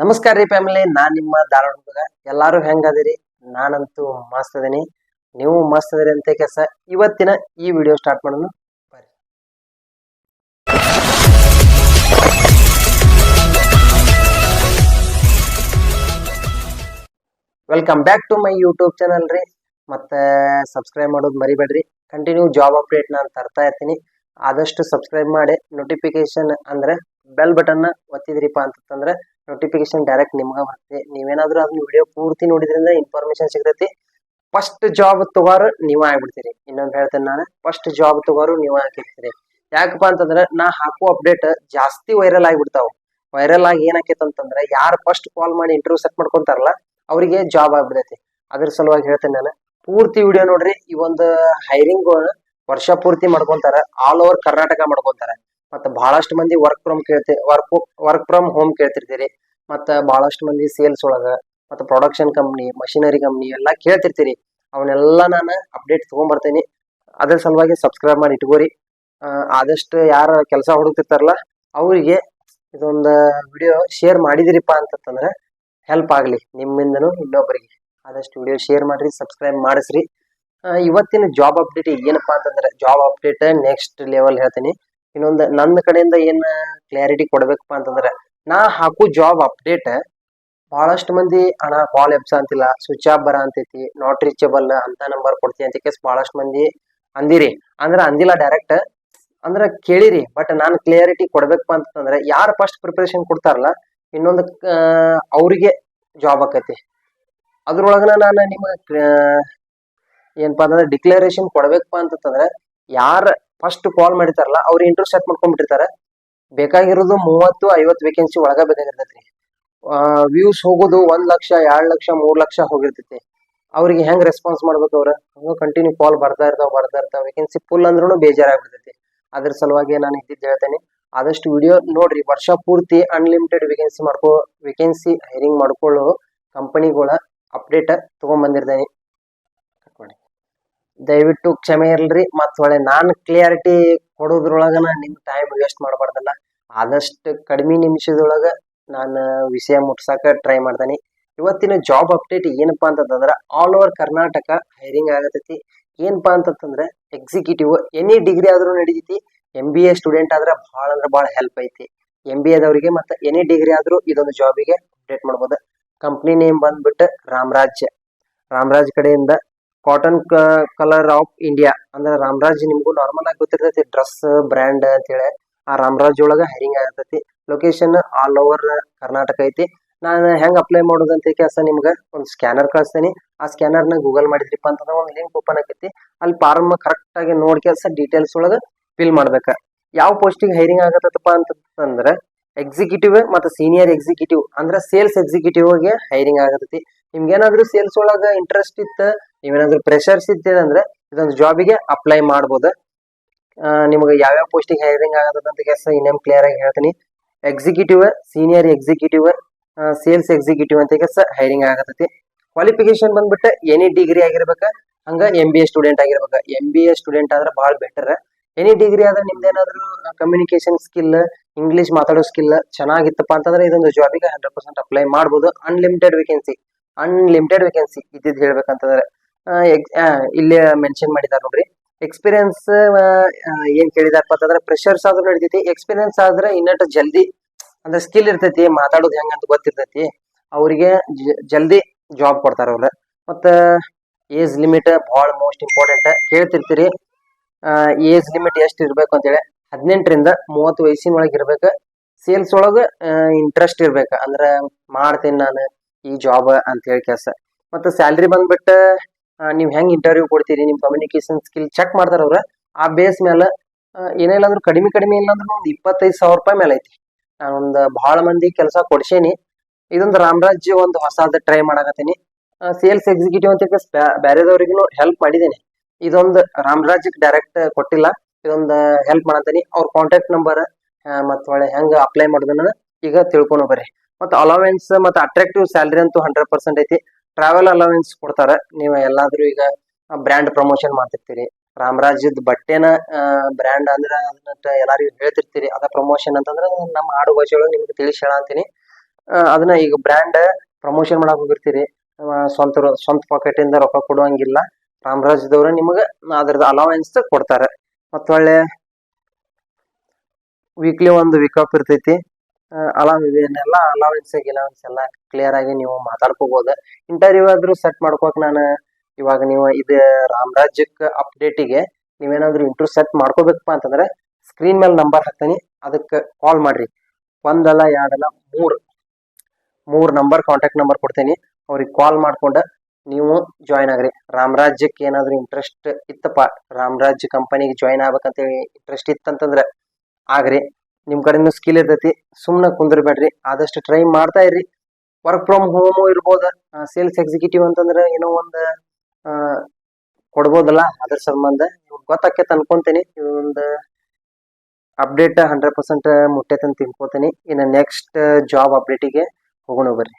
ನಮಸ್ಕಾರ ರೀ ಫ್ಯಾಮಿಲಿ, ನಾನ್ ನಿಮ್ಮ ಧಾರವಾಡ ಹುಡುಗ. ಎಲ್ಲಾರು ಹೆಂಗದಿರಿ ನಾನಂತೂ ಮಸ್ತ್ ಅದೀನಿ. ನೀವು ಮಸ್ತ್ ಅದಿರಿ ಅಂತ ಕೆಲಸ. ಇವತ್ತಿನ ಈ ವಿಡಿಯೋ ಸ್ಟಾರ್ಟ್ ಮಾಡೋಣ. Welcome back to my YouTube channel ರೀ. ಮತ್ತೆ ಸಬ್ಸ್ಕ್ರೈಬ್ ಮಾಡೋದು ಮರಿಬೇಡ್ರಿ. ಕಂಟಿನ್ಯೂ ಜಾಬ್ ಅಪ್ಡೇಟ್ ನಾನು ತರ್ತಾ ಇರ್ತೀನಿ. ಆದಷ್ಟು ಸಬ್ಸ್ಕ್ರೈಬ್ ಮಾಡಿ ನೋಟಿಫಿಕೇಶನ್ ಅಂದ್ರೆ ಬೆಲ್ ಬಟನ್ನ ಒತ್ತಿದ್ರಿಪ್ಪ ಅಂತಂದ್ರೆ ನೋಟಿಫಿಕೇಶನ್ ಡೈರೆಕ್ಟ್ ನಿಮ್ಗೆ ಬರುತ್ತೆ ನೀವೇನಾದ್ರೂ ಅದನ್ನ ವಿಡಿಯೋ ಪೂರ್ತಿ ನೋಡಿದ್ರಿಂದ ಇನ್ಫಾರ್ಮೇಶನ್ ಸಿಗತೈತಿ. ಫಸ್ಟ್ ಜಾಬ್ ತಗೋರು ನೀವ ಆಗ್ಬಿಡ್ತೀರಿ. ಇನ್ನೊಂದ್ ಹೇಳ್ತೇನೆ ನಾನು ಫಸ್ಟ್ ಜಾಬ್ ತಗೋರು ನೀವ ಹಾಕಿರ್ತೀರಿ ಯಾಕಪ್ಪ ಅಂತಂದ್ರೆ ನಾ ಹಾಕೋ ಅಪ್ಡೇಟ್ ಜಾಸ್ತಿ ವೈರಲ್ ಆಗಿಬಿಡ್ತಾವ. ವೈರಲ್ ಆಗಿ ಏನಾಕೈತೆ ಅಂತಂದ್ರೆ ಯಾರು ಫಸ್ಟ್ ಕಾಲ್ ಮಾಡಿ ಇಂಟರ್ವ್ಯೂ ಸೆಟ್ ಮಾಡ್ಕೊಂತಾರಲ್ಲ, ಅವರಿಗೆ ಜಾಬ್ ಆಗ್ಬಿಡೈತಿ. ಅದ್ರ ಸಲುವಾಗಿ ಹೇಳ್ತೇನೆ ನಾನು, ಪೂರ್ತಿ ವಿಡಿಯೋ ನೋಡ್ರಿ, ಈ ಒಂದು ಹೈರಿಂಗ್ ವರ್ಷ ಪೂರ್ತಿ ಮಾಡ್ಕೊಂತಾರ. ಆಲ್ ಓವರ್ ಕರ್ನಾಟಕ ಮಾಡ್ಕೊಂತಾರ. ಮತ್ತೆ ಬಹಳಷ್ಟು ಮಂದಿ ವರ್ಕ್ ಫ್ರಮ್ ಕೇಳ್ತಿ ವರ್ಕ್ ವರ್ಕ್ ಫ್ರಮ್ ಹೋಮ್ ಕೇಳ್ತಿರ್ತೀರಿ. ಮತ್ತ ಬಹಳಷ್ಟು ಮಂದಿ ಸೇಲ್ಸ್ ಒಳಗ, ಮತ್ತೆ ಪ್ರೊಡಕ್ಷನ್ ಕಂಪ್ನಿ ಮಷಿನರಿ ಕಂಪ್ನಿ ಎಲ್ಲಾ ಕೇಳ್ತಿರ್ತೀರಿ. ಅವನ್ನೆಲ್ಲ ನಾನು ಅಪ್ಡೇಟ್ ತಗೊಂಡ್ಬರ್ತೇನೆ ಅದ್ರ ಸಲುವಾಗಿ ಸಬ್ಸ್ಕ್ರೈಬ್ ಮಾಡಿ ಇಟ್ಕೋರಿ. ಆದಷ್ಟು ಯಾರ ಕೆಲಸ ಹುಡುಕ್ತಿರ್ತಾರಲ್ಲ, ಅವರಿಗೆ ಇದೊಂದು ವಿಡಿಯೋ ಶೇರ್ ಮಾಡಿದಿರಿಪ್ಪ ಅಂತಂದ್ರೆ ಹೆಲ್ಪ್ ಆಗಲಿ ನಿಮ್ಮಿಂದನು ಇನ್ನೊಬ್ಬರಿಗೆ ಆದಷ್ಟು ವಿಡಿಯೋ ಶೇರ್ ಮಾಡಿರಿ ಸಬ್ಸ್ಕ್ರೈಬ್ ಮಾಡಿಸ್ರಿ. ಇವತ್ತಿನ ಜಾಬ್ ಅಪ್ಡೇಟ್ ಏನಪ್ಪಾ ಅಂತಂದ್ರೆ ಜಾಬ್ ಅಪ್ಡೇಟ್ ನೆಕ್ಸ್ಟ್ ಲೆವೆಲ್ ಹೇಳ್ತೀನಿ. ಇನ್ನೊಂದು ನನ್ನ ಕಡೆಯಿಂದ ಏನ್ ಕ್ಲಾರಿಟಿ ಕೊಡ್ಬೇಕಪ್ಪ ಅಂತಂದ್ರೆ, ನಾ ಹಾಕು ಜಾಬ್ ಅಪ್ಡೇಟ್ ಬಹಳಷ್ಟು ಮಂದಿ, ಅಣ್ಣ ಕಾಲ್ ಎಬ್ಸ ಅಂತಿಲ್ಲ ಸ್ವಿಚ್ ಆಫ್ ಬರ ಅಂತೈತಿ ನಾಟ್ ರೀಚಬಲ್ ಅಂತ ನಂಬರ್ ಕೊಡ್ತೀನಿ ಅಂತ ಕೇಸ್ ಬಹಳಷ್ಟು ಮಂದಿ ಅಂದಿರಿ. ಅಂದ್ರ ಅಂದಿಲ್ಲ ಡೈರೆಕ್ಟ್ ಅಂದ್ರ ಕೇಳಿರಿ ಬಟ್ ನಾನು ಕ್ಲಿಯರಿಟಿ ಕೊಡ್ಬೇಕಪ್ಪ ಅಂತಂದ್ರೆ, ಯಾರು ಫಸ್ಟ್ ಪ್ರಿಪರೇಷನ್ ಕೊಡ್ತಾರಲ್ಲ, ಇನ್ನೊಂದು ಅವರಿಗೆ ಜಾಬ್ ಆಕತಿ. ಅದ್ರೊಳಗನ ನಾನು ನಿಮಗೆ ಏನಪ್ಪಾ ಅಂತಂದ್ರೆ ಡಿಕ್ಲರೇಷನ್ ಕೊಡ್ಬೇಕಪ್ಪ ಅಂತಂದ್ರೆ, ಯಾರ ಫಸ್ಟ್ ಕಾಲ್ ಮಾಡಿರ್ತಾರಲ್ಲ ಅವ್ರ ಇಂಟರ್ವ್ಯೂ ಸೆಟ್ ಮಾಡ್ಕೊಂಡ್ಬಿಟ್ಟಿರ್ತಾರೆ. ಬೇಕಾಗಿರೋದು ಮೂವತ್ತು, ಐವತ್ತು ವೇಕೆನ್ಸಿ ಒಳಗ ಬೇಕಾಗಿರ್ತೈತಿ ವ್ಯೂಸ್ ಹೋಗೋದು ಒಂದ್ ಲಕ್ಷ, ಎರಡ್ ಲಕ್ಷ, ಮೂರ್ ಲಕ್ಷ ಹೋಗಿರ್ತೈತಿ. ಅವ್ರಿಗೆ ಹೆಂಗ್ ರೆಸ್ಪಾನ್ಸ್ ಮಾಡ್ಬೇಕು ಅವ್ರ? ಕಂಟಿನ್ಯೂ ಕಾಲ್ ಬರ್ತಾ ಇರ್ತಾವ ಬರ್ತಾ ಇರ್ತಾವ. ವೇಕೆನ್ಸಿ ಫುಲ್ ಅಂದ್ರೂ ಬೇಜಾರಾಗ್ಬಿಡ್ತೈತಿ. ಅದ್ರ ಸಲುವಾಗಿ ನಾನು ಇದ್ದಿದ್ದು ಹೇಳ್ತೇನೆ. ಆದಷ್ಟು ವಿಡಿಯೋ ನೋಡ್ರಿ, ವರ್ಷ ಪೂರ್ತಿ ಅನ್ಲಿಮಿಟೆಡ್ ವೇಕೆನ್ಸಿ ಮಾಡ್ಕೋ ವೇಕೆನ್ಸಿ ಹೈರಿಂಗ್ ಮಾಡ್ಕೊಳ್ಳೋ ಕಂಪನಿಗಳ ಅಪ್ಡೇಟ್ ತಗೊಂಡ್ಬಂದಿರ್ತೇನೆ ಮಾಡಿ ದಯವಿಟ್ಟು ಕ್ಷಮೆ ಇರಲ್ರಿ. ಮತ್ತ ಹೊಳೆ ನಾನ್ ಕ್ಲಿಯಾರಿಟಿ ಕೊಡೋದ್ರೊಳಗನ ನಿಮ್ ಟೈಮ್ ವೇಸ್ಟ್ ಮಾಡಬಾರ್ದಲ್ಲ. ಆದಷ್ಟು ಕಡಿಮೆ ನಿಮಿಷದೊಳಗ ನಾನು ವಿಷಯ ಮುಟ್ಸಕ ಟ್ರೈ ಮಾಡ್ತೇನೆ. ಇವತ್ತಿನ ಜಾಬ್ ಅಪ್ಡೇಟ್ ಏನಪ್ಪಾ ಅಂತಂದ್ರ ಆಲ್ ಓವರ್ ಕರ್ನಾಟಕ ಹೈರಿಂಗ್ ಆಗತೈತಿ. ಏನಪ್ಪಾ ಅಂತಂದ್ರೆ ಎಕ್ಸಿಕ್ಯೂಟಿವ್ ಎನಿ ಡಿಗ್ರಿ ಆದ್ರೂ ನಡೀತೈತಿ. ಎಂ ಬಿ ಎ ಸ್ಟೂಡೆಂಟ್ ಆದ್ರೆ ಬಹಳ ಅಂದ್ರೆ ಬಹಳ ಹೆಲ್ಪ್ ಐತಿ. ಎಂ ಬಿ ಎದವರಿಗೆ ಮತ್ತೆ ಎನಿ ಡಿಗ್ರಿ ಆದ್ರೂ ಇದೊಂದು ಜಾಬಿಗೆ ಅಪ್ಡೇಟ್ ಮಾಡ್ಬೋದು. ಕಂಪ್ನಿ ನೇಮ್ ಬಂದ್ಬಿಟ್ಟು ರಾಮರಾಜ್ ರಾಮರಾಜ್ ಕಡೆಯಿಂದ ಕಾಟನ್ ಕಲರ್ ಆಫ್ ಇಂಡಿಯಾ ಅಂದ್ರೆ ರಾಮರಾಜ್, ನಿಮ್ಗೂ ನಾರ್ಮಲ್ ಆಗಿ ಗೊತ್ತಿರ್ತೈತಿ ಡ್ರೆಸ್ ಬ್ರ್ಯಾಂಡ್ ಅಂತ ಹೇಳಿ ಆ ರಾಮರಾಜ್ ಒಳಗ ಹೈರಿಂಗ್ ಆಗತೈತಿ. ಲೊಕೇಶನ್ ಆಲ್ ಓವರ್ ಕರ್ನಾಟಕ ಐತಿ. ನಾನು ಹೆಂಗ್ ಅಪ್ಲೈ ಮಾಡೋದಂತ ಕೆಲಸ ನಿಮ್ಗೆ? ಒಂದು ಸ್ಕ್ಯಾನರ್ ಕಳಿಸ್ತೇನೆ. ಆ ಸ್ಕ್ಯಾನರ್ನ ಗೂಗಲ್ ಮಾಡಿದ್ರಿಪ್ಪ ಅಂತಂದ್ರೆ ಒಂದು ಲಿಂಕ್ ಓಪನ್ ಆಕೈತಿ ಅಲ್ಲಿ ಫಾರ್ಮ್ ಕರೆಕ್ಟ್ ಆಗಿ ನೋಡಿ ಕೆಲಸ ಡೀಟೇಲ್ಸ್ ಒಳಗ ಫಿಲ್ ಮಾಡ್ಬೇಕ. ಯಾವ ಪೋಸ್ಟಿಗೆ ಹೈರಿಂಗ್ ಆಗತ್ತಪ್ಪ ಅಂತಂದ್ರೆ ಎಕ್ಸಿಕ್ಯೂಟಿವ್ ಮತ್ತು ಸೀನಿಯರ್ ಎಕ್ಸಿಕ್ಯೂಟಿವ್ ಅಂದ್ರೆ ಸೇಲ್ಸ್ ಎಕ್ಸಿಕ್ಯೂಟಿವ್ಗೆ ಹೈರಿಂಗ್ ಆಗತೈತಿ. ನಿಮ್ಗೇನಾದ್ರೂ ಸೇಲ್ಸ್ ಒಳಗ ಇಂಟ್ರೆಸ್ಟ್ ಇತ್ತ, ನೀವೇನಾದ್ರೂ ಪ್ರೆಷರ್ಸ್ ಇತ್ತಿದಂದ್ರೆ ಇದೊಂದು ಜಾಬಿಗೆ ಅಪ್ಲೈ ಮಾಡ್ಬೋದು. ನಿಮಗೆ ಯಾವ್ಯಾವ ಪೋಸ್ಟಿಗೆ ಹೈರಿಂಗ್ ಆಗತ್ತದ ಅಂತ ಕೆಲಸ ಇನ್ನೇನು ಕ್ಲಿಯರ್ ಆಗಿ ಹೇಳ್ತೀನಿ. Executive senior executive sales executive ಅಂತ ಕೆಲಸ ಹೈರಿಂಗ್ ಆಗತೈತಿ ಕ್ವಾಲಿಫಿಕೇಶನ್ ಬಂದ್ಬಿಟ್ಟು ಎನಿ ಡಿಗ್ರಿ ಆಗಿರ್ಬೇಕ, ಹಂಗ ಎಂ ಬಿ ಎ ಸ್ಟೂಡೆಂಟ್ ಆಗಿರ್ಬೇಕ. ಎಂ ಬಿ ಎ ಸ್ಟೂಡೆಂಟ್ ಆದ್ರೆ ಭಾಳ ಬೆಟರ್ ಎನಿ ಡಿಗ್ರಿ ಆದ್ರೆ ನಿಮ್ದೇನಾದ್ರೂ ಕಮ್ಯುನಿಕೇಶನ್ ಸ್ಕಿಲ್ ಇಂಗ್ಲಿಷ್ ಮಾತಾಡೋ ಸ್ಕಿಲ್ ಚೆನ್ನಾಗಿತ್ತಪ್ಪ ಅಂತಂದ್ರೆ ಇದೊಂದು ಜಾಬಿಗೆ ಹಂಡ್ರೆಡ್ ಪರ್ಸೆಂಟ್ ಅಪ್ಲೈ ಮಾಡ್ಬೋದು. ಅನ್ಲಿಮಿಟೆಡ್ ವೇಕೆನ್ಸಿ ಅನ್ಲಿಮಿಟೆಡ್ ವೇಕೆನ್ಸಿ ಇದ್ದಿದ್ದು ಹೇಳ್ಬೇಕಂತಂದ್ರೆ. ಇಲ್ಲಿ ಮೆನ್ಷನ್ ಮಾಡಿದ್ದಾರೆ ನೋಡ್ರಿ. ಎಕ್ಸ್ಪೀರಿಯನ್ಸ್ ಏನ್ ಕೇಳಿದಾರಪ್ಪ ಅಂತಂದ್ರೆ ಪ್ರೆಷರ್ಸ್ ಆದ್ರೂ ನಡಿತೈತಿ ಎಕ್ಸ್ಪೀರಿಯನ್ಸ್ ಆದ್ರೆ ಇನ್ನಷ್ಟು ಜಲ್ದಿ, ಅಂದ್ರೆ ಸ್ಕಿಲ್ ಇರ್ತೈತಿ, ಮಾತಾಡೋದು ಹೆಂಗಂತ ಗೊತ್ತಿರ್ತೈತಿ. ಅವರಿಗೆ ಜಲ್ದಿ ಜಾಬ್ ಕೊಡ್ತಾರ ಅವ್ರ. ಮತ್ತ ಏಜ್ ಲಿಮಿಟ್ ಬಹಳ ಮೋಸ್ಟ್ ಇಂಪಾರ್ಟೆಂಟ್ ಕೇಳ್ತಿರ್ತೀರಿ ಏಜ್ ಲಿಮಿಟ್ ಎಷ್ಟು ಇರ್ಬೇಕು ಅಂತೇಳಿ. ಹದಿನೆಂಟರಿಂದ ಮೂವತ್ತು ವಯಸ್ಸಿನ ಒಳಗೆ ಇರ್ಬೇಕು. ಸೇಲ್ಸ್ ಒಳಗ ಇಂಟ್ರೆಸ್ಟ್ ಇರ್ಬೇಕು. ಅಂದ್ರೆ ಮಾಡ್ತೀನಿ ನಾನು. ಈ ಜಾಬ್ ಅಂತ ಹೇಳಿ ಕೆಲಸ. ಮತ್ತೆ ಸ್ಯಾಲ್ರಿ ಬಂದ್ಬಿಟ್ಟು ನೀವು ಹೆಂಗ್ ಇಂಟರ್ವ್ಯೂ ಕೊಡ್ತೀರಿ? ನಿಮ್ ಕಮ್ಯುನಿಕೇಶನ್ ಸ್ಕಿಲ್ ಚೆಕ್ ಮಾಡ್ತಾರ ಅವ್ರ. ಆ ಬೇಸ್ ಮೇಲೆ ಏನಿಲ್ಲ ಅಂದ್ರೂ ಕಡಿಮೆ ಕಡಿಮೆ ಇಲ್ಲ ಅಂದ್ರೂ ಒಂದು ಇಪ್ಪತ್ತೈದು ಸಾವಿರ ರೂಪಾಯಿ ಮೇಲೆ ಐತಿ. ನಾನೊಂದು ಬಹಳ ಮಂದಿ ಕೆಲಸ ಕೊಡ್ಸೇನಿ. ಇದೊಂದು ರಾಮರಾಜ್ಯ ಒಂದು ಹೊಸದ ಟ್ರೈ ಮಾಡಕತ್ತೀನಿ. ಸೇಲ್ಸ್ ಎಕ್ಸಿಕ್ಯೂಟಿವ್ ಅಂತ ಬೇರೆದವ್ರಿಗೂ ಹೆಲ್ಪ್ ಮಾಡಿದ್ದೀನಿ ಇದೊಂದು ರಾಮರಾಜ್ ಡೈರೆಕ್ಟ್ ಕೊಟ್ಟಿಲ್ಲ. ಇದೊಂದು ಹೆಲ್ಪ್ ಮಾಡತ್ತೀನಿ ಅವ್ರ ಕಾಂಟ್ಯಾಕ್ಟ್ ನಂಬರ್ ಮತ್ತೆ ಒಳ್ಳೆ ಹೆಂಗ್ ಅಪ್ಲೈ ಮಾಡೋದನ್ನ ಈಗ ತಿಳ್ಕೊಂಡು ಬರ್ರಿ. ಮತ್ತೆ ಅಲೋವೆನ್ಸ್ ಮತ್ತೆ ಅಟ್ರಾಕ್ಟಿವ್ ಸ್ಯಾಲ್ರಿ ಅಂತೂ ಹಂಡ್ರೆಡ್ ಪರ್ಸೆಂಟ್ ಐತಿ. ಟ್ರಾವೆಲ್ ಅಲೋವೆನ್ಸ್ ಕೊಡ್ತಾರ. ನೀವು ಎಲ್ಲಾದ್ರೂ ಈಗ ಬ್ರ್ಯಾಂಡ್ ಪ್ರಮೋಷನ್ ಮಾಡ್ತಿರ್ತೀರಿ. ರಾಮರಾಜ್ಯದ ಬಟ್ಟೆನ ಬ್ರ್ಯಾಂಡ್ ಅಂದ್ರೆ ಅದನ್ನ ಎಲ್ಲಾರಿಗೂ ಹೇಳ್ತಿರ್ತೀರಿ. ಅದ ಪ್ರಮೋಷನ್ ಅಂತಂದ್ರೆ ನಮ್ಮ ಆಡು ಭಾಷೆ ಒಳಗೆ ನಿಮ್ಗೆ ತಿಳಿಸಿ ಹೇಳಂತೀನಿ ಅದನ್ನ ಈಗ ಬ್ರ್ಯಾಂಡ್ ಪ್ರಮೋಷನ್ ಮಾಡಕ್ ಹೋಗಿರ್ತೀರಿ. ಸ್ವಂತ ಸ್ವಂತ ಪಾಕೆಟ್ ಇಂದ ರೊಕ್ಕ ಕೊಡುವಂಗಿಲ್ಲ. ರಾಮರಾಜ್ಯದವ್ರು ನಿಮಗ ಅದ್ರದ್ದು ಅಲೋವೆನ್ಸ್ ಕೊಡ್ತಾರೆ. ಮತ್ತೊಳ್ಳೆ ವೀಕ್ಲಿ ಒಂದು ವೀಕ್ ಆಫ್ ಇರ್ತೈತಿ. ಅಲಾವ್ ಇವನ್ನೆಲ್ಲ ಅಲಾವೆನ್ಸ್ ಗಿಲಾವೆನ್ಸ್ ಎಲ್ಲ ಕ್ಲಿಯರ್ ಆಗಿ ನೀವು ಮಾತಾಡ್ಕೋಬಹುದು ಇಂಟರ್ವ್ಯೂ ಆದ್ರೂ ಸೆಟ್ ಮಾಡ್ಕೋಕ್ ನಾನು ಇವಾಗ ನೀವು ಇದು ರಾಮರಾಜ್ಯಕ್ಕೆ ಅಪ್ಡೇಟಿಗೆ ನೀವೇನಾದ್ರೂ ಇಂಟರ್ವ್ಯೂ ಸೆಟ್ ಮಾಡ್ಕೋಬೇಕಪ್ಪ ಅಂತಂದ್ರೆ ಸ್ಕ್ರೀನ್ ಮೇಲೆ ನಂಬರ್ ಹಾಕ್ತೀನಿ, ಅದಕ್ಕೆ ಕಾಲ್ ಮಾಡ್ರಿ. ಒಂದಲ್ಲ, ಎರಡಲ್ಲ, ಮೂರು. ಮೂರು ನಂಬರ್ ಕಾಂಟ್ಯಾಕ್ಟ್ ನಂಬರ್ ಕೊಡ್ತೀನಿ. ಅವ್ರಿಗೆ ಕಾಲ್ ಮಾಡ್ಕೊಂಡು ನೀವು ಜಾಯ್ನ್ ಆಗ್ರಿ. ರಾಮರಾಜ್ಯಕ್ಕೆ ಏನಾದ್ರೂ ಇಂಟ್ರೆಸ್ಟ್ ಇತ್ತಪ್ಪ ರಾಮರಾಜ್ಯ ಕಂಪನಿಗೆ ಜಾಯ್ನ್ ಆಗ್ಬೇಕಂತ ಇಂಟ್ರೆಸ್ಟ್ ಇತ್ತಂತಂದ್ರೆ ಆಗ್ರಿ. ನಿಮ್ ಕಡೆನೂ ಸ್ಕಿಲ್ ಇರ್ತೈತಿ. ಸುಮ್ನೆ ಕುಂದ್ರಬೇಡ್ರಿ. ಆದಷ್ಟು ಟ್ರೈ ಮಾಡ್ತಾ ಇರ್ರಿ. ವರ್ಕ್ ಫ್ರಮ್ ಹೋಮ್ ಇರ್ಬೋದ? ಸೇಲ್ಸ್ ಎಕ್ಸಿಕ್ಯೂಟಿವ್ ಅಂತಂದ್ರೆ ಏನೋ ಒಂದು ಕೊಡ್ಬೋದಲ್ಲ? ಅದ್ರ ಸಂಬಂಧ ಗೊತ್ತಾಕೇತ್ ಅನ್ಕೊಂತೀನಿ. ಒಂದು ಅಪ್ಡೇಟ್ ಹಂಡ್ರೆಡ್ ಪರ್ಸೆಂಟ್ ಮುಟ್ಟೈತೆ ಅಂತ ತಿಳ್ಕೊತೀನಿ. ಇನ್ನು ನೆಕ್ಸ್ಟ್ ಜಾಬ್ ಅಪ್ಡೇಟಿಗೆ ಹೋಗೋಣ ಬರ್ರಿ.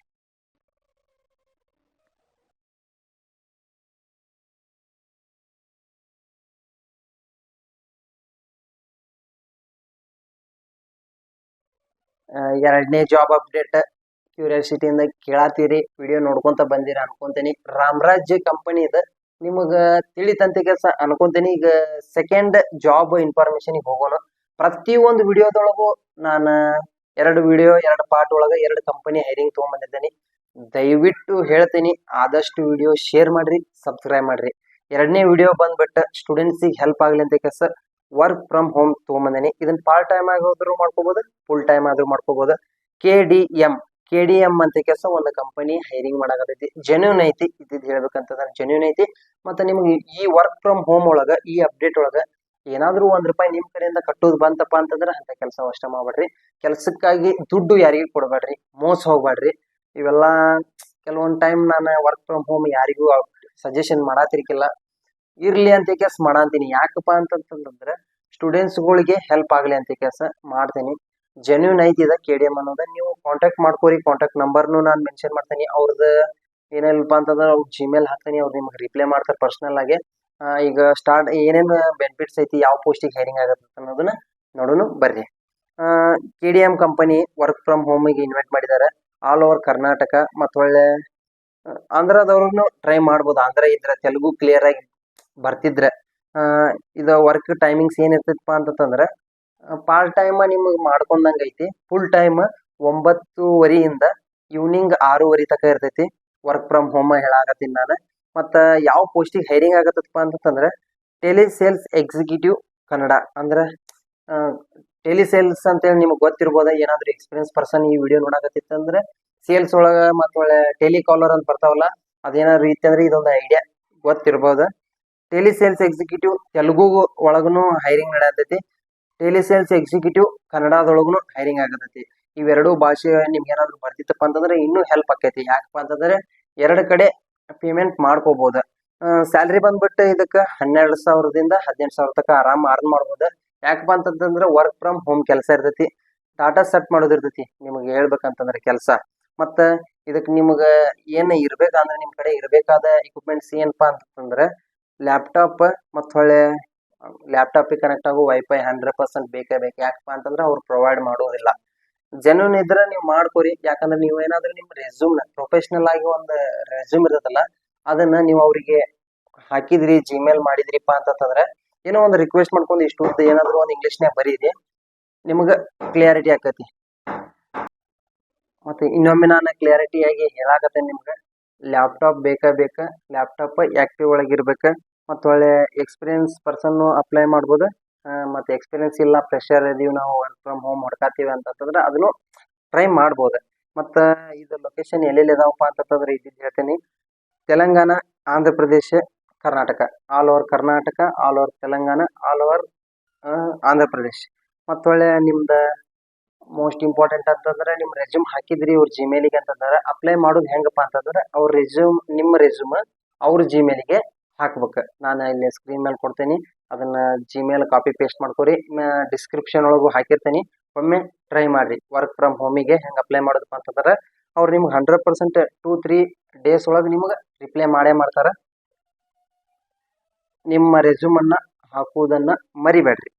ಎರಡನೇ ಜಾಬ್ ಅಪ್ಡೇಟ್ ಕ್ಯೂರಿಯಾಸಿಟಿಯಿಂದ ಕೇಳಾತೀರಿ. ವಿಡಿಯೋ ನೋಡ್ಕೊಂತ ಬಂದಿರ ಅನ್ಕೊಂತೀನಿ. ರಾಮರಾಜ್ಯ ಕಂಪನಿ ಇದೆ ನಿಮಗ ತಿಳಿತಂತ ಕೆಲಸ ಅನ್ಕೊಂತೀನಿ. ಈಗ ಸೆಕೆಂಡ್ ಜಾಬ್ ಇನ್ಫಾರ್ಮೇಶನ್ ಹೋಗೋಣ. ಪ್ರತಿಯೊಂದು ವಿಡಿಯೋದೊಳಗೂ ನಾನು ಎರಡು ವಿಡಿಯೋ ಎರಡು ಪಾರ್ಟ್ ಒಳಗ ಎರಡು ಕಂಪನಿ ಹೈರಿಂಗ್ ತಗೊಂಡ್ಬಂದಿದ್ದೀನಿ ದಯವಿಟ್ಟು ಹೇಳ್ತೀನಿ, ಆದಷ್ಟು ವಿಡಿಯೋ ಶೇರ್ ಮಾಡ್ರಿ ಸಬ್ಸ್ಕ್ರೈಬ್ ಮಾಡ್ರಿ. ಎರಡನೇ ವಿಡಿಯೋ ಬಂದ್ಬಿಟ್ಟು ಸ್ಟೂಡೆಂಟ್ಸಿಗೆ ಹೆಲ್ಪ್ ಆಗ್ಲಿ ಅಂತ ಕೆಲಸ. ವರ್ಕ್ ಫ್ರಮ್ ಹೋಮ್ ತಗೊಂಬಂದೇನೆ. ಇದನ್ನ ಪಾರ್ಟ್ ಟೈಮ್ ಆಗೋದ್ರು ಮಾಡ್ಕೋಬಹುದು ಫುಲ್ ಟೈಮ್ ಆದ್ರೂ ಮಾಡ್ಕೋಬಹುದು K D M K D M ಅಂತ ಕೆಲಸ ಒಂದು ಕಂಪನಿ ಹೈರಿಂಗ್ ಮಾಡಾಕತೈತಿ ಜೆನ್ಯೂನ್ ಐತಿ, ಇದ್ದಿದ್ ಹೇಳ್ಬೇಕಂತಂದ್ರೆ ಜೆನ್ಯೂನ್ ಐತಿ. ಮತ್ತೆ ನಿಮ್ಗೆ ಈ ವರ್ಕ್ ಫ್ರಮ್ ಹೋಮ್ ಒಳಗ, ಈ ಅಪ್ಡೇಟ್ ಒಳಗ ಏನಾದ್ರೂ ಒಂದ್ ರೂಪಾಯಿ ನಿಮ್ ಕಡೆಯಿಂದ ಕಟ್ಟೋದು ಬಂತಪ್ಪ ಅಂತಂದ್ರೆ ಅಂತ ಕೆಲಸ ಅಷ್ಟ ಮಾಡ್ಬೇಡ್ರಿ ಕೆಲ್ಸಕ್ಕಾಗಿ ದುಡ್ಡು ಯಾರಿಗೂ ಕೊಡ್ಬೇಡ್ರಿ ಮೋಸ ಹೋಗ್ಬೇಡ್ರಿ ಇವೆಲ್ಲ ಕೆಲವೊಂದ್ ಟೈಮ್ ನಾನು ವರ್ಕ್ ಫ್ರಮ್ ಹೋಮ್ ಯಾರಿಗೂ ಸಜೆಷನ್ ಮಾಡಾತಿರ್ಕಿಲ್ಲ. ಇರ್ಲಿ ಅಂತ ಕೆಲಸ ಮಾಡಂತೀನಿ. ಯಾಕಪ್ಪ ಅಂತಂತಂದ್ರೆ ಸ್ಟೂಡೆಂಟ್ಸ್ ಗಳಿಗೆ ಹೆಲ್ಪ್ ಆಗ್ಲಿ ಅಂತ ಕೆಲಸ ಮಾಡ್ತೀನಿ. ಜೆನ್ಯೂನ್ ಐತಿ ಇದ ಕೆ ಡಿ ಎಂ ಅನ್ನೋದ. ನೀವು ಕಾಂಟ್ಯಾಕ್ಟ್ ಮಾಡ್ಕೋರಿ ಕಾಂಟ್ಯಾಕ್ಟ್ ನಂಬರ್ನು ನಾನು ಮೆನ್ಷನ್ ಮಾಡ್ತೀನಿ. ಅವ್ರದ್ದು ಏನಿಲ್ಲಪ್ಪ ಅಂತಂದ್ರೆ ಅವ್ರ ಜಿಮೇಲ್ ಹಾಕ್ತೀನಿ. ಅವ್ರು ನಿಮ್ಗೆ ರಿಪ್ಲೈ ಮಾಡ್ತಾರೆ ಪರ್ಸನಲ್ ಆಗಿ. ಈಗ ಸ್ಟಾರ್ಟ್ ಏನೇನು ಬೆನಿಫಿಟ್ಸ್ ಐತಿ, ಯಾವ ಪೋಸ್ಟಿಗೆ ಹೈರಿಂಗ್ ಆಗತ್ತೆ ಅನ್ನೋದನ್ನ ನೋಡೋನು ಬರ್ರಿ. K D M company work from ಹೋಮಿಗೆ invite ಮಾಡಿದ್ದಾರೆ ಆಲ್ ಓವರ್ ಕರ್ನಾಟಕ ಮತ್ತು ಒಳ್ಳೆ ಟ್ರೈ ಮಾಡ್ಬೋದು. ಆಂಧ್ರ ಇದ್ರೆ ತೆಲುಗು ಕ್ಲಿಯರ್ ಆಗಿ ಬರ್ತಿದ್ರೆ. ಇದು ವರ್ಕ್ ಟೈಮಿಂಗ್ಸ್ ಏನ್ ಇರ್ತೈತಪ್ಪ ಅಂತಂದ್ರೆ ಪಾರ್ಟ್ ಟೈಮ್ ನಿಮಗೆ ಮಾಡ್ಕೊಂಡಂಗ ಐತಿ. ಫುಲ್ ಟೈಮ್ ಒಂಬತ್ತುವರಿಯಿಂದ ಈವ್ನಿಂಗ್ ಆರೂವರೆ ತನಕ ಇರ್ತೈತಿ. ವರ್ಕ್ ಫ್ರಮ್ ಹೋಮ್ ಹೇಳಾಕತ್ತೀನಿ ನಾನು. ಮತ್ತ ಯಾವ ಪೋಸ್ಟಿಗೆ ಹೈರಿಂಗ್ ಆಗತ್ತಪ್ಪ ಅಂತಂದ್ರೆ ಟೆಲಿ ಸೇಲ್ಸ್ ಎಕ್ಸಿಕ್ಯೂಟಿವ್ ಕನ್ನಡ ಅಂದ್ರೆ ಟೆಲಿ ಸೇಲ್ಸ್ ಅಂತೇಳಿ ನಿಮ್ಗೆ ಗೊತ್ತಿರ್ಬೋದ, ಏನಾದ್ರು ಎಕ್ಸ್ಪೀರಿಯನ್ಸ್ ಪರ್ಸನ್ ಈ ವಿಡಿಯೋ ನೋಡಕತ್ತಿತ್ತಂದ್ರೆ ಸೇಲ್ಸ್ ಒಳಗ ಮತ್ತ ಒಳ್ಳೆ ಟೆಲಿಕಾಲರ್ ಅಂತ ಬರ್ತಾವಲ್ಲ, ಅದೇನಾದ್ರು ಅಂದ್ರೆ ಇದೊಂದು ಐಡಿಯಾ ಗೊತ್ತಿರ್ಬೋದು. ಟೆಲಿ ಸೇಲ್ಸ್ ಎಕ್ಸಿಕ್ಯೂಟಿವ್ ತೆಲುಗು ಒಳಗೂ ಹೈರಿಂಗ್ ನಡೆಯತೈತಿ. ಟೆಲಿ ಸೇಲ್ಸ್ ಎಕ್ಸಿಕ್ಯೂಟಿವ್ ಕನ್ನಡದೊಳಗೂ ಹೈರಿಂಗ್ ಆಗತೈತಿ. ಇವೆರಡು ಭಾಷೆ ನಿಮ್ಗೆ ಏನಾದ್ರು ಬರ್ತಿತ್ತಪ್ಪ ಅಂತಂದ್ರೆ ಇನ್ನೂ ಹೆಲ್ಪ್ ಆಕೈತಿ. ಯಾಕಪ್ಪ ಅಂತಂದ್ರೆ ಎರಡು ಕಡೆ ಪೇಮೆಂಟ್ ಮಾಡ್ಕೋಬಹುದು ಸ್ಯಾಲ್ರಿ ಬಂದ್ಬಿಟ್ಟು ಇದಕ್ಕೆ ಹನ್ನೆರಡು ಸಾವಿರದಿಂದ ಹದಿನೆಂಟು ಸಾವಿರ ತನಕ ಆರಾಮ್ ಅರ್ನ್ ಮಾಡ್ಬೋದು. ಯಾಕಪ್ಪ ಅಂತಂದ್ರೆ ವರ್ಕ್ ಫ್ರಮ್ ಹೋಮ್ ಕೆಲಸ ಇರ್ತೈತಿ. ಡಾಟಾ ಸೆಟ್ ಮಾಡೋದಿರ್ತೈತಿ ನಿಮಗೆ ಹೇಳ್ಬೇಕಂತಂದ್ರೆ ಕೆಲಸ. ಮತ್ತ ಇದಕ್ಕೆ ನಿಮಗೆ ಏನ್ ಇರ್ಬೇಕಂದ್ರೆ ನಿಮ್ ಕಡೆ ಇರಬೇಕಾದ ಇಕ್ವಿಪ್ಮೆಂಟ್ಸ್ ಏನಪ್ಪಾ ಅಂತಂದ್ರೆ ಲ್ಯಾಪ್ಟಾಪ್ ಮತ್ತು ಹೊಳ್ಳೆ ಲ್ಯಾಪ್ಟಾಪಿಗೆ ಕನೆಕ್ಟ್ ಆಗೋ ವೈಫೈ ಹಂಡ್ರೆಡ್ ಪರ್ಸೆಂಟ್ ಬೇಕೇ ಬೇಕು. ಯಾಕಪ್ಪ ಅಂತಂದ್ರೆ ಅವ್ರು ಪ್ರೊವೈಡ್ ಮಾಡೋದಿಲ್ಲ. ಜೆನ್ಯೂನ್ ಇದ್ರೆ ನೀವು ಮಾಡ್ಕೊರಿ. ಯಾಕಂದ್ರೆ ನೀವು ಏನಾದ್ರೂ ನಿಮ್ಮ ರೆಸ್ಯೂಮ್ ಪ್ರೊಫೆಷನಲ್ ಆಗಿ ಒಂದು ರೆಸ್ಯೂಮ್ ಇರ್ತದಲ್ಲ ಅದನ್ನ ನೀವು ಅವರಿಗೆ ಹಾಕಿದ್ರಿ ಜಿಮೇಲ್ ಮಾಡಿದ್ರಿಪ್ಪ ಅಂತಂದ್ರೆ ಏನೋ ಒಂದು ರಿಕ್ವೆಸ್ಟ್ ಮಾಡ್ಕೊಂಡು ಇಷ್ಟು ಉದ್ದ ಏನಾದ್ರು ಒಂದು ಇಂಗ್ಲಿಷ್ನ್ಯಾಗ ಬರೀರಿ, ನಿಮ್ಗೆ ಕ್ಲಿಯಾರಿಟಿ ಆಕತಿ. ಮತ್ತೆ ಇನ್ನೊಮ್ಮೆ ನಾನು ಕ್ಲಿಯಾರಿಟಿ ಆಗಿ ಹೇಳಾಕತ್ತೇನೆ ನಿಮ್ಗೆ. ಲ್ಯಾಪ್ಟಾಪ್ ಬೇಕಾ ಬೇಕಾ ಲ್ಯಾಪ್ಟಾಪ್ ಆಕ್ಟಿವ್ ಒಳಗಿರ್ಬೇಕು ಮತ್ತು ಒಳ್ಳೆ ಎಕ್ಸ್ಪೀರಿಯನ್ಸ್ ಪರ್ಸನ್ ಅಪ್ಲೈ ಮಾಡ್ಬೋದು. ಮತ್ತು ಎಕ್ಸ್ಪೀರಿಯನ್ಸ್ ಇಲ್ಲ ಫ್ರೆಶರ್ ಇದೀವಿ ನಾವು ವರ್ಕ್ ಫ್ರಮ್ ಹೋಮ್ ಹೊಡ್ಕಾತೀವಿ ಅಂತಂದ್ರೆ ಅದನ್ನು ಟ್ರೈ ಮಾಡ್ಬೋದು. ಮತ್ತು, ಇದು ಲೊಕೇಶನ್ ಎಲ್ಲೆಲ್ಲಿ ಇದಾವಪ್ಪ ಅಂತಂತಂದ್ರೆ ಇದ್ದಿದ್ದು ಹೇಳ್ತೀನಿ. Telangana, Andhra Pradesh, Karnataka. All over Karnataka all over Telangana all over Andhra Pradesh. ಮತ್ತು ಒಳ್ಳೆ ನಿಮ್ದು ಮೋಸ್ಟ್ ಇಂಪಾರ್ಟೆಂಟ್ ಅಂತಂದ್ರೆ ನಿಮ್ಮ ರೆಸ್ಯೂಮ್ ಹಾಕಿದ್ರಿ ಅವ್ರ ಜಿಮೇಲಿಗೆ ಅಂತಂದ್ರೆ ಅಪ್ಲೈ ಮಾಡೋದು ಹೆಂಗಪ್ಪ ಅಂತಂದ್ರೆ ಅವ್ರ ರೆಸ್ಯೂಮ್ ನಿಮ್ಮ ರೆಸ್ಯೂಮ್ ಅವ್ರ ಜಿಮೇಲಿಗೆ ಹಾಕ್ಬೇಕು. ನಾನು ಇಲ್ಲಿ ಸ್ಕ್ರೀನ್ ಮೇಲೆ ಕೊಡ್ತೀನಿ. ಅದನ್ನ ಜಿಮೇಲ್ ಕಾಪಿ ಪೇಸ್ಟ್ ಮಾಡ್ಕೊರಿ. ಡಿಸ್ಕ್ರಿಪ್ಷನ್ ಒಳಗೂ ಹಾಕಿರ್ತೀನಿ. ಒಮ್ಮೆ ಟ್ರೈ ಮಾಡ್ರಿ. ವರ್ಕ್ ಫ್ರಮ್ ಹೋಮಿಗೆ ಹೆಂಗೆ ಅಪ್ಲೈ ಮಾಡೋದಪ್ಪ ಅಂತಂದ್ರೆ ಅವ್ರು ನಿಮ್ಗೆ hundred percent two three days ಒಳಗೆ ನಿಮ್ಗೆ ರಿಪ್ಲೈ ಮಾಡೇ ಮಾಡ್ತಾರೆ. ನಿಮ್ಮ ರೆಸ್ಯೂಮನ್ನು ಹಾಕುವುದನ್ನು ಮರಿಬೇಡ್ರಿ.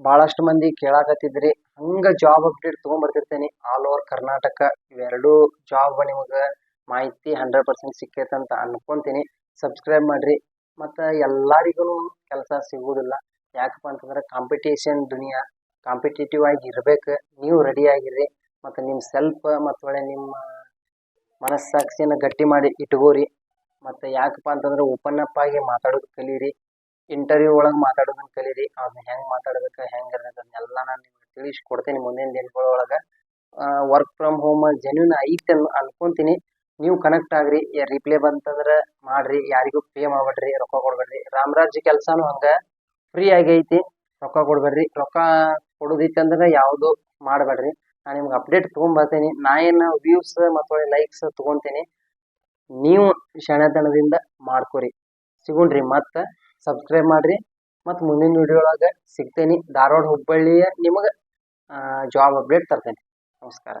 ಭಾಳಷ್ಟು ಮಂದಿ ಕೇಳಾಕತ್ತಿದ್ರಿ. ಹಂಗ ಜಾಬ್ ಅಪ್ಡೇಟ್ ತೊಗೊಂಬರ್ತಿರ್ತೇನೆ. ಆಲ್ ಓವರ್ ಕರ್ನಾಟಕ ಇವೆರಡೂ ಜಾಬ್ ನಿಮಗೆ ಮಾಹಿತಿ ಹಂಡ್ರೆಡ್ ಪರ್ಸೆಂಟ್ ಸಿಕ್ಕೈತೆ ಅಂತ ಅನ್ಕೊಂತೀನಿ. ಸಬ್ಸ್ಕ್ರೈಬ್ ಮಾಡ್ರಿ. ಮತ್ತು ಎಲ್ಲರಿಗೂ ಕೆಲಸ ಸಿಗುವುದಿಲ್ಲ ಯಾಕಪ್ಪ ಅಂತಂದ್ರೆ ಕಾಂಪಿಟೇಷನ್ ದುನಿಯಾ ಕಾಂಪಿಟೇಟಿವ್ ಆಗಿ ಇರ್ಬೇಕು. ನೀವು ರೆಡಿ ಆಗಿರ್ರಿ. ಮತ್ತು ನಿಮ್ಮ ಸೆಲ್ಫ್ ಮತ್ತು ಒಳ್ಳೆ ನಿಮ್ಮ ಮನಸ್ಸಾಕ್ಷಿನ ಗಟ್ಟಿ ಮಾಡಿ ಇಟ್ಕೋರಿ ಮತ್ತು ಯಾಕಪ್ಪ ಅಂತಂದ್ರೆ ಓಪನ್ ಅಪ್ ಆಗಿ ಮಾತಾಡೋದು ಕಲೀರಿ. ಇಂಟರ್ವ್ಯೂ ಒಳಗೆ ಮಾತಾಡೋದನ್ನ ಕಲೀರಿ ಅದನ್ನ ಹೆಂಗೆ ಮಾತಾಡ್ಬೇಕು, ಹೆಂಗೆ ಇರ್ಬೇಕು ಅದನ್ನೆಲ್ಲ ನಾನು ನಿಮ್ಗೆ ತಿಳಿಸ್ಕೊಡ್ತೀನಿ ಮುಂದಿನ ದಿನಗಳೊಳಗೆ ವರ್ಕ್ ಫ್ರಮ್ ಹೋಮ್ ಜೆನ್ಯೂನ್ ಐತೆ ಅನ್, ಅನ್ಕೊಂತೀನಿ. ನೀವು ಕನೆಕ್ಟ್ ಆಗ್ರಿ ರಿಪ್ಲೈ ಬಂತಂದ್ರೆ ಮಾಡ್ರಿ, ಯಾರಿಗೂ ಪೇ ಮಾಡ್ಬೇಡ್ರಿ, ರೊಕ್ಕ ಕೊಡ್ಬೇಡ್ರಿ. ರಾಮರಾಜ್ ಕೆಲಸನೂ ಹಂಗೆ ಫ್ರೀ ಆಗೈತಿ ರೊಕ್ಕ ಕೊಡ್ಬೇಡ್ರಿ. ರೊಕ್ಕ ಕೊಡೋದಿತ್ತಂದ್ರೆ ಯಾವುದು ಮಾಡಬೇಡ್ರಿ. ನಾನು ನಿಮ್ಗೆ ಅಪ್ಡೇಟ್ ತೊಗೊಂಬರ್ತೀನಿ. ನಾ ಏನು ವ್ಯೂಸ್ ಮತ್ತು ಲೈಕ್ಸ್ ತೊಗೊತೀನಿ. ನೀವು ಶಣತನದಿಂದ ಮಾಡ್ಕೊರಿ. ಸಿಗುಣ್ರಿ ಮತ್ತು ಸಬ್ಸ್ಕ್ರೈಬ್ ಮಾಡಿರಿ. ಮತ್ತು ಮುಂದಿನ ವಿಡಿಯೋ ಒಳಗೆ ಸಿಗ್ತೇನೆ. ಧಾರವಾಡ ಹುಬ್ಬಳ್ಳಿಯ ನಿಮಗೆ ಜಾಬ್ ಅಪ್ಡೇಟ್ ತರ್ತೇನೆ. ನಮಸ್ಕಾರ.